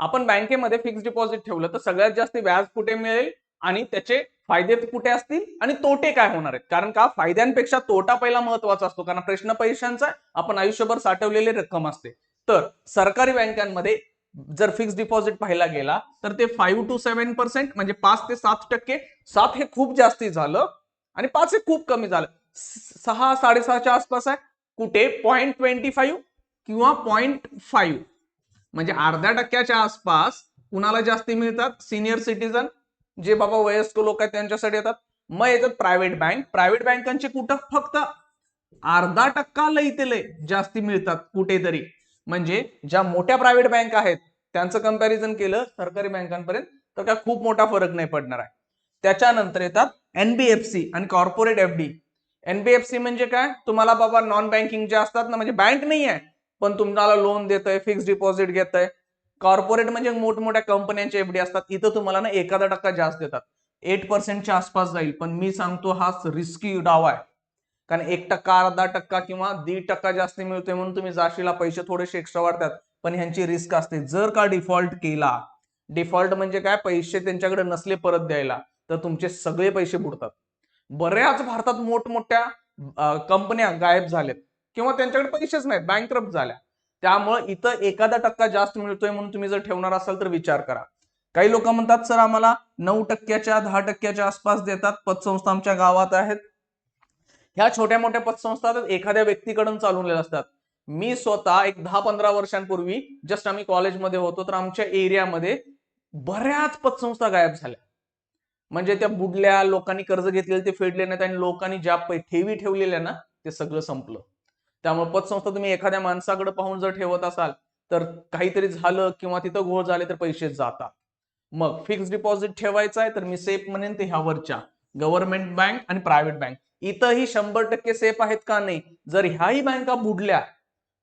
आपण बँकेमध्ये fix deposit ठेवलं तर सगळ्यात जास्त व्याज कुठे मिळेल आणि त्याचे फायदे कुठे असतील आणि तोटे काय होणार आहेत? कारण का? फायद्यांपेक्षा तोटा पहिला महत्त्वाचा असतो. कारण प्रश्न पैशांचा आपण आयुष्यभर साठवलेली रक्कम असते. तर सरकारी बँकांमध्ये जर फिक्स डिपॉझिट पाहायला गेला तर ते फाईव्ह टू सेव्हन पर्सेंट म्हणजे पाच ते सात टक्के सात हे खूप जास्ती झालं आणि पाच हे खूप कमी झालं. सहा साडेसहाच्या आसपास आहे. कुठे? पॉईंट ट्वेंटी फाईव्ह किंवा पॉईंट फाईव्ह म्हणजे अर्ध्या टक्क्याच्या आसपास कुणाला जास्ती मिळतात? सिनियर सिटीजन जे बाबा वयस्क लोक आहेत त्यांच्यासाठी येतात. मग येतात प्रायव्हेट बँक प्रायव्हेट बँकांचे कुठं? फक्त अर्धा टक्का लई ते लय जास्ती मिळतात कुठेतरी. म्हणजे ज्या मोठ्या प्रायव्हेट बँक आहेत त्यांचं कंपॅरिझन केलं सरकारी बँकांपर्यंत तर काय खूप मोठा फरक नाही पडणार आहे. त्याच्यानंतर येतात एनबीएफसी आणि कॉर्पोरेट एफडी एनबीएफसी म्हणजे काय? तुम्हाला बाबा नॉन बँकिंग जे असतात ना म्हणजे बँक नाही आहे पण तुम्हाला लोन देत आहे फिक्स डिपॉझिट घेत आहे कॉर्पोरेट म्हणजे मोठमोठ्या कंपन्यांचे एफडी असतात. इथं तुम्हाला ना एखादा टक्का जास्त देतात. एट पर्सेंटच्या आसपास जाईल. पण मी सांगतो हाच रिस्की डाव आहे. कारण एक टक्का अर्धा टक्का किंवा दीड टक्का जास्त मिळतोय म्हणून तुम्ही जाशीला पैसे थोडेसे एक्स्ट्रा वाढतात. पण ह्यांची रिस्क असते. जर का डिफॉल्ट केला डिफॉल्ट म्हणजे काय? पैसे त्यांच्याकडे नसले परत द्यायला तर तुमचे सगळे पैसे बुडतात. बऱ्याच भारतात मोठमोठ्या कंपन्या गायब झाल्यात किंवा त्यांच्याकडे पैसेच नाहीत. बँकरप्ट झाल्या. त्यामुळे इथं एखादा टक्का जास्त मिळतोय म्हणून तुम्ही जर ठेवणार असाल तर विचार करा. काही लोक म्हणतात सर आम्हाला नऊ टक्क्याच्या दहा टक्क्याच्या आसपास देतात. पतसंस्था आमच्या गावात आहेत. ह्या छोट्या मोठ्या पतसंस्था एखाद्या व्यक्तीकडून चालवलेल्या असतात. मी स्वतः एक दहा पंधरा वर्षांपूर्वी जस्ट आम्ही कॉलेजमध्ये होतो तर आमच्या एरियामध्ये बऱ्याच पतसंस्था गायब झाल्या. म्हणजे त्या बुडल्या लोकांनी कर्ज घेतलेले ते फेडले नाहीत आणि लोकांनी ज्या पै- ठेवी ठेवलेल्या ना ते सगळं संपलं. त्यामुळे पतसंस्था तुम्ही एखाद्या माणसाकडे पाहून जर ठेवत असाल तर काहीतरी झालं किंवा तिथं घोळ झाले तर पैसे जातात. मग फिक्स डिपॉझिट ठेवायचं आहे तर मी सेफ म्हणेन ते ह्यावरच्या. गव्हर्नमेंट बँक आणि प्रायव्हेट बँक इथंही शंभर टक्के सेफ आहेत का नाही? जर ह्याही बँका बुडल्या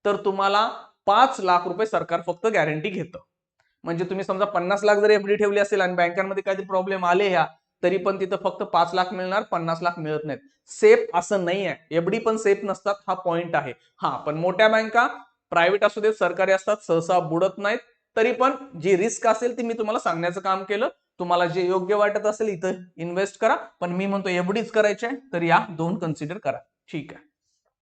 तर तुम्हाला पाच लाख रुपये सरकार फक्त गॅरंटी घेतं. म्हणजे तुम्ही समजा पन्नास लाख जर एफडी ठेवली असेल आणि बँकांमध्ये काहीतरी प्रॉब्लेम आले ह्या तरी पण तिथं फक्त पाच लाख मिळणार पन्नास लाख मिळत नाहीत. सेफ असं नाही आहे एफडी पण सेफ नसतात हा पॉइंट आहे. हा पण मोठ्या बँका प्रायव्हेट असू देत सरकारी असतात सहसा बुडत नाहीत. तरी पण जी रिस्क असेल ती मी तुम्हाला सांगण्याचं काम केलं. तुम्हाला जे योग्य वाटत असेल इथं इन्व्हेस्ट करा. पण मी म्हणतो एवढीच करायची आहे तर या दोन कन्सिडर करा. ठीक आहे.